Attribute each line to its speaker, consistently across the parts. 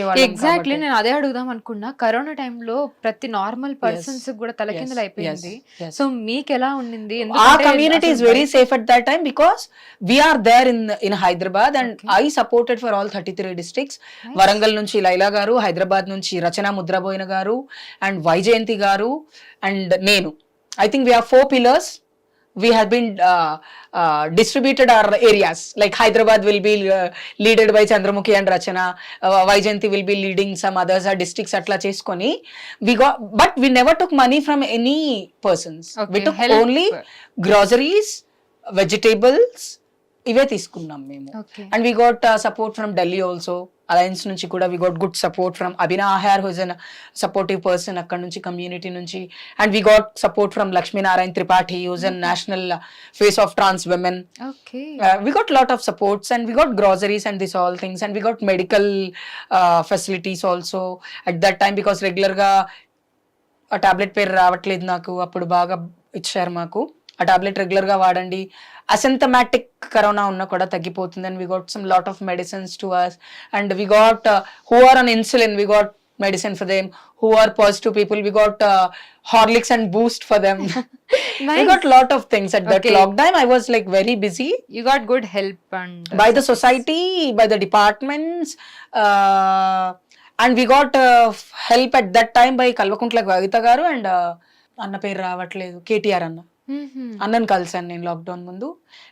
Speaker 1: Exactly నేను అదే అడుగుదాం అనుకున్నా. కరోనా టైంలో ప్రతి నార్మల్ పర్సన్స్ కూడా తలకిందులు అయిపోయింది. సో మీకు ఎలా ఉండింది? అసలు
Speaker 2: very safe at that time because we are there in in hyderabad and
Speaker 1: Okay.
Speaker 2: i supported for all 33 districts.
Speaker 1: Nice.
Speaker 2: Warangal నుంచి లైలా గారు హైదరాబాద్ నుంచి రచన ముద్రబోయిన గారు అండ్ వైజయంతి గారు అండ్ నేను. I think we are four pillars we have been uh, uh, distributed our areas like hyderabad will be uh, leaded by chandramukhi and rachana uh, vaijanti will be leading some others our districts atla చేసుకొని we got but we never took money from any persons we
Speaker 1: Okay,
Speaker 2: took
Speaker 1: help.
Speaker 2: only groceries vegetables ఇవే తీసుకున్నాం మేము. And we got support from Delhi also alliance నుంచి కూడా we got good support from Abhina Aher who's an supportive person అక్కడ నుంచి community నుంచి. And we got support from Laxminarayan Tripathi who's an national face of trans women
Speaker 1: okay
Speaker 2: uh, we got lot of supports and we got groceries and this all things and we got medical uh, facilities also. At that time because regular గా ఆ tablet పేరు రావట్లేదు నాకు అప్పుడు బాగా ఇచ్చారు మాకు. ఆ టాబ్లెట్ రెగ్యులర్గా వాడండి. అసెంటమాటిక్ కరోనా ఉన్నా కూడా తగ్గిపోతుంది. And we got some lot of medicines to us and we got who are on insulin we got medicine for them who are positive people we got Horlicks and Boost for them we
Speaker 1: Nice.
Speaker 2: got lot of things at that
Speaker 1: Okay.
Speaker 2: lockdown. I was like very busy.
Speaker 1: You got good help and
Speaker 2: by the society, by the departments, uh, and we got uh, help at that time by Kalvakuntla Kavitha garu and అన్న పేరు రావట్లేదు కేటీఆర్ అన్న అన్నను కలిసాను నేను lockdown ముందు.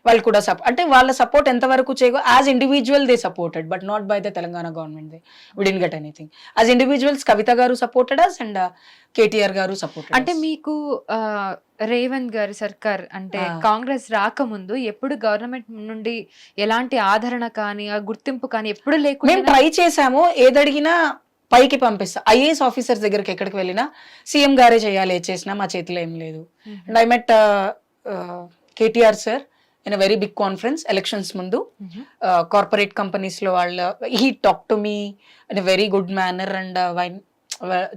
Speaker 2: వాళ్ళు కూడా support అంటే వాళ్ళ సపోర్ట్ ఎంతవరకు చేయగో as individual they supported but not by the Telangana government they we didn't get anything as individuals Kavitha garu supported us and KTR గారు సపోర్టెడ్
Speaker 1: అంటే మీకు రేవంత్ గారి సర్కార్ అంటే. కాంగ్రెస్ రాకముందు ఎప్పుడు గవర్నమెంట్ నుండి ఎలాంటి ఆదరణ కానీ ఆ గుర్తింపు కానీ ఎప్పుడు
Speaker 2: మేము
Speaker 1: లేకుండా
Speaker 2: ట్రై చేసాము ఏదడిగినా పైకి పంపిస్తా. ఐఏఎస్ ఆఫీసర్స్ దగ్గరికి ఎక్కడికి వెళ్ళినా సీఎం గారే చేయాలి ఏది చేసినా మా చేతిలో ఏం లేదు. And I met KTR sir in a very big conference elections ముందు. కార్పొరేట్ కంపెనీస్లో వాళ్ళ he talk to me in a very good manner and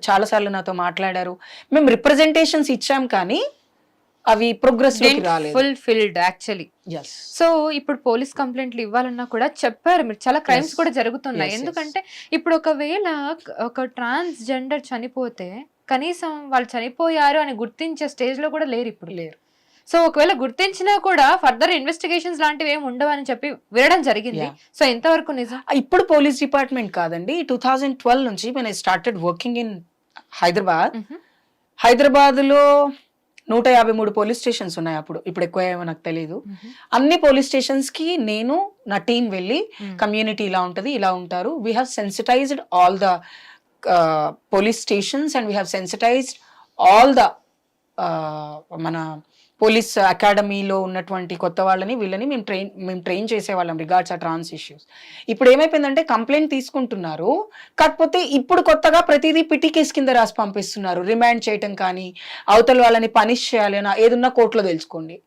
Speaker 2: చాలా సార్లు నాతో మాట్లాడారు. మేము రిప్రజెంటేషన్స్ ఇచ్చాం కానీ అవి ప్రోగ్రెస్లోకి రాలేదు
Speaker 1: ఫుల్ ఫిల్డ్ యాక్చువల్లీ. సో ఇప్పుడు పోలీస్ కంప్లైంట్లు ఇవ్వాలన్నా కూడా చెప్పారు మీరు చాలా క్రైమ్స్. కూడా జరుగుతున్నాయి. ఎందుకంటే ఇప్పుడు ఒకవేళ ఒక ట్రాన్స్ జెండర్ చనిపోతే కనీసం వాళ్ళు చనిపోయారు అని గుర్తించే స్టేజ్లో కూడా లేరు ఇప్పుడు
Speaker 2: లేరు
Speaker 1: సో ఒకవేళ గుర్తించినా కూడా ఫర్దర్ ఇన్వెస్టిగేషన్స్ లాంటివి ఏమి ఉండవని చెప్పి వినడం జరిగింది. సో ఎంతవరకు నిజం
Speaker 2: ఇప్పుడు పోలీస్ డిపార్ట్మెంట్ కాదండి టూ థౌజండ్ ట్వెల్వ్ నుంచి నేను స్టార్టెడ్ వర్కింగ్ ఇన్ హైదరాబాద్. హైదరాబాద్లో నూట యాభై మూడు పోలీస్ స్టేషన్స్ ఉన్నాయి అప్పుడు. ఇప్పుడు ఎక్కువ ఏమో నాకు తెలియదు అన్ని పోలీస్ స్టేషన్స్కి నేను నా టీం వెళ్ళి. కమ్యూనిటీ ఇలా ఉంటది ఇలా ఉంటారు. We have sensitized all the police stations and we have sensitized all the మన పోలీస్ అకాడమీలో ఉన్నటువంటి కొత్త వాళ్ళని వీళ్ళని మేము ట్రైన్ మేము ట్రైన్ చేసేవాళ్ళం రిగార్డ్స్ ఆ ట్రాన్స్ ఇష్యూస్. ఇప్పుడు ఏమైపోయిందంటే కంప్లైంట్ తీసుకుంటున్నారు. కాకపోతే ఇప్పుడు కొత్తగా ప్రతిదీ పిటి కేసు కింద రాసి పంపిస్తున్నారు. రిమాండ్ చేయటం కానీ అవతల వాళ్ళని పనిష్ చేయాలి అని ఏదున్నా కోర్టులో తెలుసుకోండి.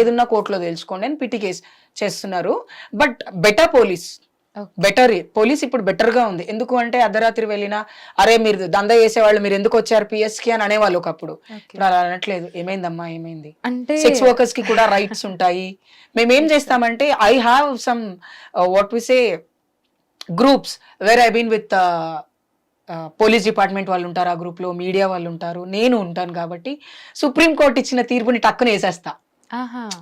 Speaker 2: ఏదున్నా కోర్టులో తెలుసుకోండి అని పిటి కేసు చేస్తున్నారు. But better police. Better police ఇప్పుడు బెటర్గా ఉంది. ఎందుకు అంటే అర్ధరాత్రి వెళ్ళినా అరే మీరు దంద చేసేవాళ్ళు మీరు ఎందుకు వచ్చారు పిఎస్కి అని అనేవాళ్ళు ఒకప్పుడు. ఇప్పుడు అలా అనట్లేదు. ఏమైందమ్మా ఏమైంది?
Speaker 1: అంటే
Speaker 2: సెక్స్ వర్కర్స్కి కూడా రైట్స్ ఉంటాయి. మేము ఏం చేస్తామంటే I have some what we say groups where I been with police department వాళ్ళు ఉంటారు ఆ గ్రూప్లో మీడియా వాళ్ళు ఉంటారు. నేను ఉంటాను కాబట్టి సుప్రీం కోర్ట్ ఇచ్చిన తీర్పుని టక్కున వేసేస్తా.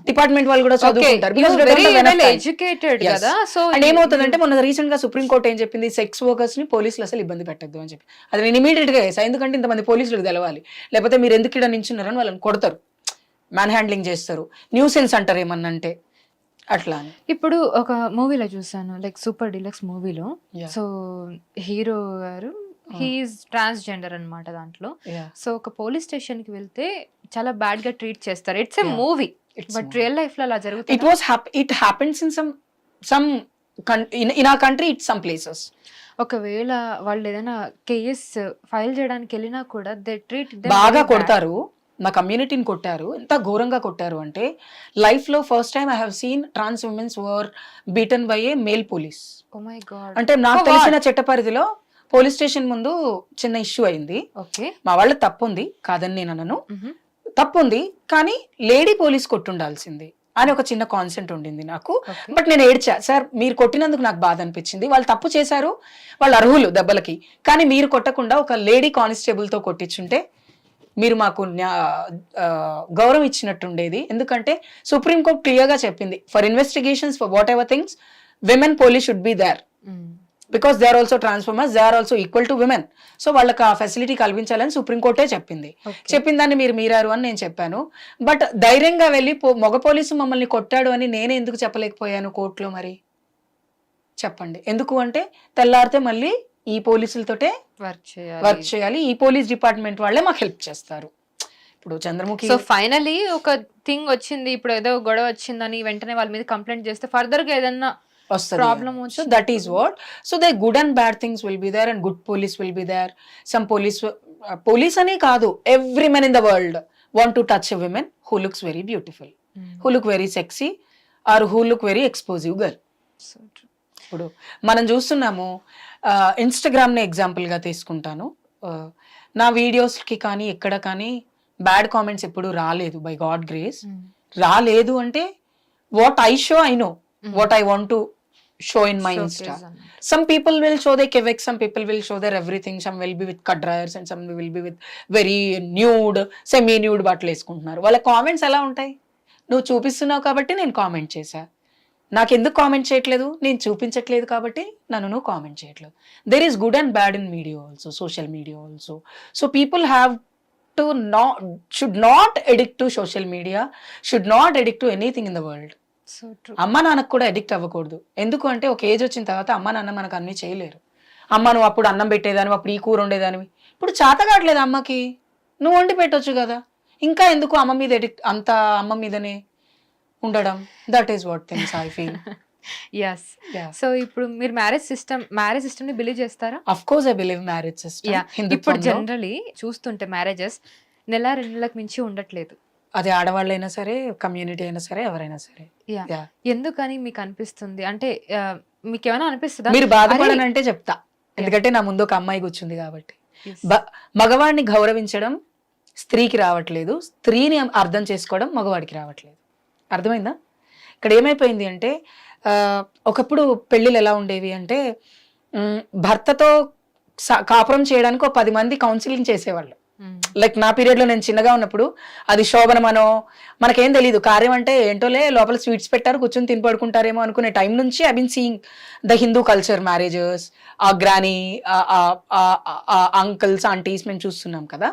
Speaker 2: డిపార్ట్మెంట్ వాళ్ళు కూడా చదువుకుంటారు.
Speaker 1: ఎడ్యుకేటెడ్. కదా సో
Speaker 2: అండ్ ఏమవుతుందంటే మొన్న రీసెంట్గా సుప్రీం కోర్ట్ ఏం చెప్పింది? సెక్స్ వర్కర్స్ని పోలీసులు అసలు ఇబ్బంది పెట్టద్దు అని చెప్పి. అది నేను ఇమీడియట్గా వేసా ఎందుకంటే ఇంతమంది పోలీసులకు తెలవాలి. లేకపోతే మీరు ఎందుకు ఇక్కడ నించున్నారని వాళ్ళని కొడతారు. మ్యాన్ హ్యాండ్లింగ్ చేస్తారు. న్యూసెన్స్ అంటారు ఏమన్నా అంటే. అట్లా
Speaker 1: ఇప్పుడు ఒక మూవీలో చూసాను లైక్ సూపర్ డిలక్స్ మూవీలో. సో హీరో గారు హీఈస్ ట్రాన్స్జెండర్ అన్నమాట దాంట్లో. సో ఒక పోలీస్ స్టేషన్కి వెళ్తే చాలా బ్యాడ్గా ట్రీట్ చేస్తారు. It's a. Movie but. Real లైఫ్లో అలా
Speaker 2: ఇట్
Speaker 1: జరుగుతుంది
Speaker 2: was it happens in some some in a country it some places
Speaker 1: ఒకవేళ వాళ్ళు ఏదైనా కేఎస్ ఫైల్ చేయడానికి వెళ్ళినా కూడా దే ట్రీట్
Speaker 2: బాగా కొడతారు. మా కమ్యూనిటీని కొట్టారు. ఎంత ఘోరంగా కొట్టారు అంటే లైఫ్లో first time I have seen trans womens were beaten by a male police అంటే నాకు తెలిసిన చట్ట పరిధిలో పోలీస్ స్టేషన్ ముందు చిన్న ఇష్యూ అయింది.
Speaker 1: ఓకే
Speaker 2: మా వాళ్ళ తప్పు ఉంది. కాదని నేను అనను. తప్పు ఉంది కానీ లేడీ పోలీస్ కొట్టుండాల్సింది అని ఒక చిన్న కాన్సెంట్ ఉండింది నాకు. బట్ నేను ఏడ్చా సార్ మీరు కొట్టినందుకు నాకు బాధ అనిపించింది. వాళ్ళు తప్పు చేశారు వాళ్ళు అర్హులు దెబ్బలకి. కానీ మీరు కొట్టకుండా ఒక లేడీ కానిస్టేబుల్తో కొట్టించుంటే మీరు మాకు గౌరవం ఇచ్చినట్టుండేది. ఎందుకంటే సుప్రీంకోర్టు క్లియర్గా చెప్పింది for investigations for whatever things women police should be there. Because they are also transformers they are also equal to women so వాళ్ళకి ఆ ఫెసిలిటీ కల్పించాలని సుప్రీంకోర్టే చెప్పింది. చెప్పిన దాన్ని మీరు మీరారు అని నేను చెప్పాను. బట్ ధైర్యంగా వెళ్ళి మగ పోలీసు మమ్మల్ని కొట్టాడు అని నేనే ఎందుకు చెప్పలేకపోయాను కోర్టులో మరి? చెప్పండి. ఎందుకు అంటే తెల్లారితే మళ్ళీ ఈ పోలీసులతోటే
Speaker 1: వర్క్ చేయాలి.
Speaker 2: వర్క్ చేయాలి. ఈ పోలీస్ డిపార్ట్మెంట్ వాళ్ళే మాకు హెల్ప్ చేస్తారు. ఇప్పుడు చంద్రముఖి
Speaker 1: సో ఫైనలీ ఒక థింగ్ వచ్చింది. ఇప్పుడు ఏదో గొడవ వచ్చిందని వెంటనే వాళ్ళ మీద కంప్లైంట్ చేస్తే ఫర్దర్గా ఏదన్నా
Speaker 2: సో
Speaker 1: వచ్చినప్పుడు-
Speaker 2: that is what so they good and bad things will be there and good police will be there some police police అనే కాదు every men in the world want to touch women who looks very beautiful who look very sexy or who look very explosive girl. ఇప్పుడు మనం చూస్తున్నాము ఇన్స్టాగ్రామ్ని ఎగ్జాంపుల్గా తీసుకుంటాను. నా వీడియోస్కి కానీ ఎక్కడ కానీ బ్యాడ్ కామెంట్స్ ఎప్పుడు రాలేదు బై గాడ్ గ్రేస్. రాలేదు అంటే what I show I know what I want to show in my
Speaker 1: Showcase
Speaker 2: Insta
Speaker 1: అన్నమాట.
Speaker 2: some people will show their kivek some people will show their everything. Some will be with cut dryers and some will be with very nude semi nude బట్టలు వేసుకుంటున్నారు. వాళ్ళ comments ఎలా ఉంటాయి? నువ్వు చూపిస్తున్నావు కాబట్టి నేను comment చేశా. నాకు ఎందుకు కామెంట్ చేయట్లేదు? నేను చూపించట్లేదు కాబట్టి నన్ను నువ్వు కామెంట్ చేయట్లేదు. There is good and bad in media also social media also so people have to not should not addict to social media should not addict to anything in the world. అమ్మ నాన్నకు కూడా addict అవ్వకూడదు. ఎందుకు అంటే ఒక age వచ్చిన తర్వాత అమ్మ నాన్న మనకు అన్ని చేయలేరు. అమ్మ నువ్వు అప్పుడు అన్నం పెట్టేదానివి అప్పుడు ఈ కూర ఉండేదానివి ఇప్పుడు చేత కావట్లేదు అమ్మకి. నువ్వు వండి పెట్టొచ్చు కదా. ఇంకా ఎందుకు అమ్మ మీద ఎడిక్ట్ అంత అమ్మ మీదనే ఉండడం? That is what things I feel
Speaker 1: yes so ఇప్పుడు మీరు మ్యారేజ్ సిస్టమ్ మ్యారేజ్ సిస్టమ్ని బిలీవ్ చేస్తారా?
Speaker 2: Of course I believe marriage system
Speaker 1: ఇప్పుడు
Speaker 2: హిందుత్వంలో.
Speaker 1: జనరలీ చూస్తుంటే మ్యారేజెస్ నెల రెండు నెలలకు మించి ఉండట్లేదు.
Speaker 2: అది ఆడవాళ్ళైనా సరే కమ్యూనిటీ అయినా సరే ఎవరైనా సరే.
Speaker 1: యా. ఎందుకని మీకు అనిపిస్తుంది అంటే మీకు ఏమైనా అనిపిస్తుందా?
Speaker 2: మీరు బాధపడనంటే చెప్తా. ఎందుకంటే నా ముందు ఒక అమ్మాయి కూర్చుంది కాబట్టి. మగవాడిని గౌరవించడం స్త్రీకి రావట్లేదు. స్త్రీని అర్థం చేసుకోవడం మగవాడికి రావట్లేదు. అర్థమైందా? ఇక్కడ ఏమైపోయింది అంటే ఒకప్పుడు పెళ్ళిళ్ళు ఎలా ఉండేవి అంటే భర్తతో కాపురం చేయడానికి ఒక పది మంది కౌన్సిలింగ్ చేసేవాళ్ళు. లైక్ నా పీరియడ్లో నేను చిన్నగా ఉన్నప్పుడు అది శోభనమనో మనకేం తెలియదు కార్యం అంటే ఏంటోలే లోపల స్వీట్స్ పెట్టారు కూర్చొని తిని పడుకుంటారేమో అనుకునే టైం నుంచి I been seeing the Hindu culture marriages uh granny uncles aunties మేము చూస్తున్నాం కదా.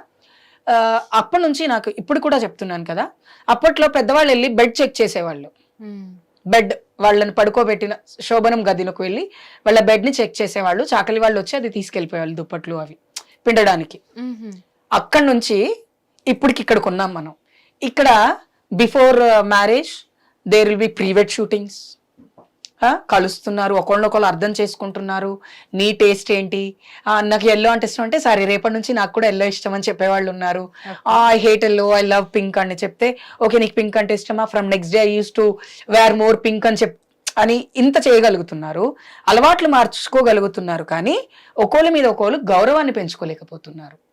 Speaker 2: అప్పటి నుంచి నాకు ఇప్పుడు కూడా చెప్తున్నాను కదా అప్పట్లో పెద్దవాళ్ళు వెళ్ళి బెడ్ చెక్ చేసేవాళ్ళు. బెడ్ వాళ్ళని పడుకోబెట్టిన శోభనం గదిలోకి వెళ్ళి వాళ్ళ బెడ్ని చెక్ చేసేవాళ్ళు. చాకలి వాళ్ళు వచ్చి అది తీసుకెళ్ళిపోయేవాళ్ళు దుప్పట్లు అవి పిండడానికి.
Speaker 1: మ్మ్.
Speaker 2: అక్కడి నుంచి ఇప్పటికి ఇక్కడికి ఉన్నాం మనం. ఇక్కడ before marriage there will be private shootings కలుస్తున్నారు ఒకళ్ళొకళ్ళు అర్థం చేసుకుంటున్నారు. నీ టేస్ట్ ఏంటి? నాకు ఎల్లో అంటే ఇష్టం అంటే సరే రేపటి నుంచి నాకు కూడా ఎల్లో ఇష్టం అని చెప్పేవాళ్ళు ఉన్నారు. I hate yellow I love pink అని చెప్తే ఓకే నీకు పింక్ అంటే ఇష్టమా? From next day I use to wear more pink అని చెప్ అని ఇంత చేయగలుగుతున్నారు. అలవాట్లు మార్చుకోగలుగుతున్నారు కానీ ఒకళ్ళ మీద ఒకళ్ళు గౌరవాన్ని పెంచుకోలేకపోతున్నారు.